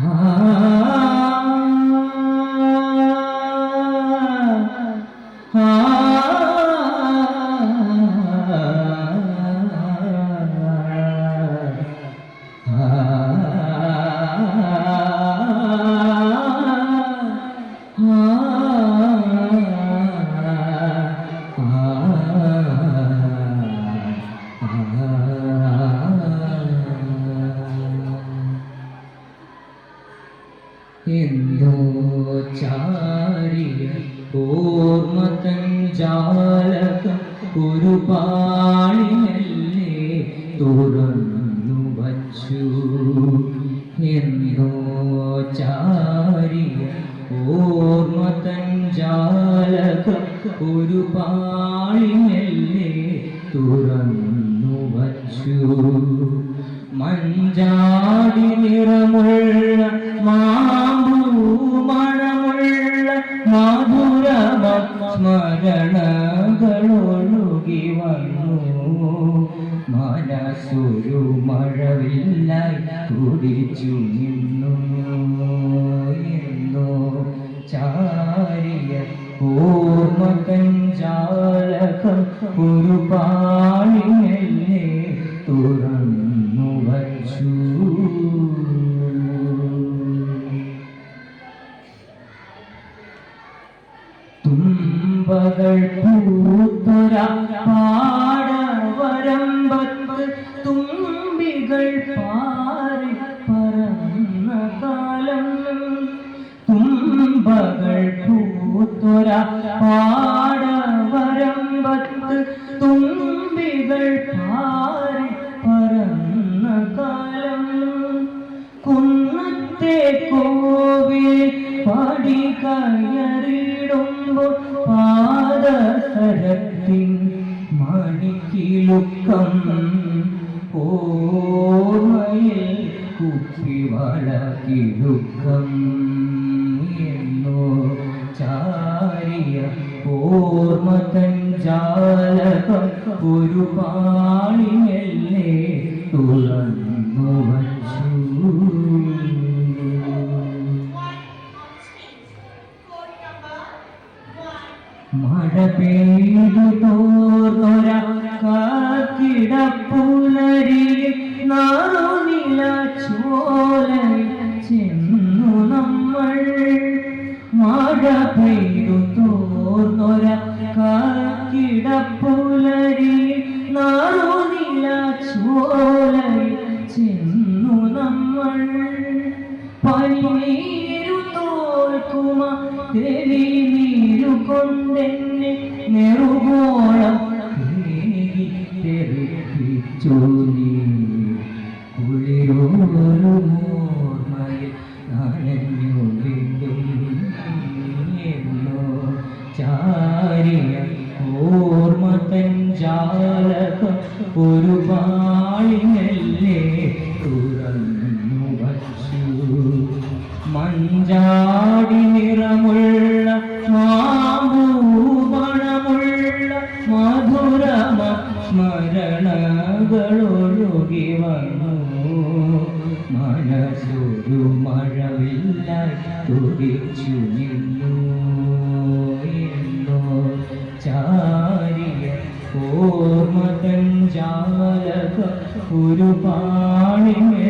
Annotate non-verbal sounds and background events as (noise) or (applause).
Uh-huh. (laughs) ജാലകം ഒരു പാളിമല്ലേ തുറന്നു വച്ചു. എന്തോ ചാരിയ ഓർമ്മതൻ ജാലകം ഒരു പാളിമല്ലേ തുറന്നു വച്ചു. മഞ്ചാടി നിറമുള്ള മാമ്പൂമണമുള്ള സ്മരണകളൊഴുകി വന്നു. മനസ്സൊരു മഴവില്ലായി കുടിച്ചു നിന്നു. എന്നോ ചാരിയ ഓർമ്മ ഒരു തുമ്പകൾ പൂത്തുര. പാടവരമ്പത്ത് തുമ്പികൾ പാറി പറന്ന കാലം. തുമ്പകൾ പൂത്തുര. പാടവരമ്പത്ത് തുമ്പികൾ പാറി പറന്ന കാലം. പടി കയറിടുമ്പോൾ പാദസരത്തിൻ മണിക്കിലുക്കം ഓർമ്മയിൽ കുപ്പി കിലുക്കം എന്നോ ചാരിയ ജാലകം ഒരു പാളിമല്ലേ മഴ പെയ്തു തോർന്നൊര കാക്കിടപ്പുലരി നാളുനില ചോല ചെന്നു നമ്മൾ. മഴ പെയ്തു തോർന്നൊര കാക്കിടപ്പുലരി നാളുനില ചോല ചെന്നു നമ്മൾ. പനിനീരു തോൽക്കുമ കൊണ്ടെന്നെ നെറുകോളം തെറിപ്പിച്ചു നീ. എന്നോ ജാലകം ഒരു പാളിനല്ലേ തുറന്നു വച്ചു. മഞ്ചാടി സ്മരണകളൊഴുകി വന്നു. മനസ്സൊരു മഴവില്ല തുടിച്ചു നിന്നു എന്നോ ചാരിയ ഓർമ്മതൻ ജാലക ഒരു പാണിമേ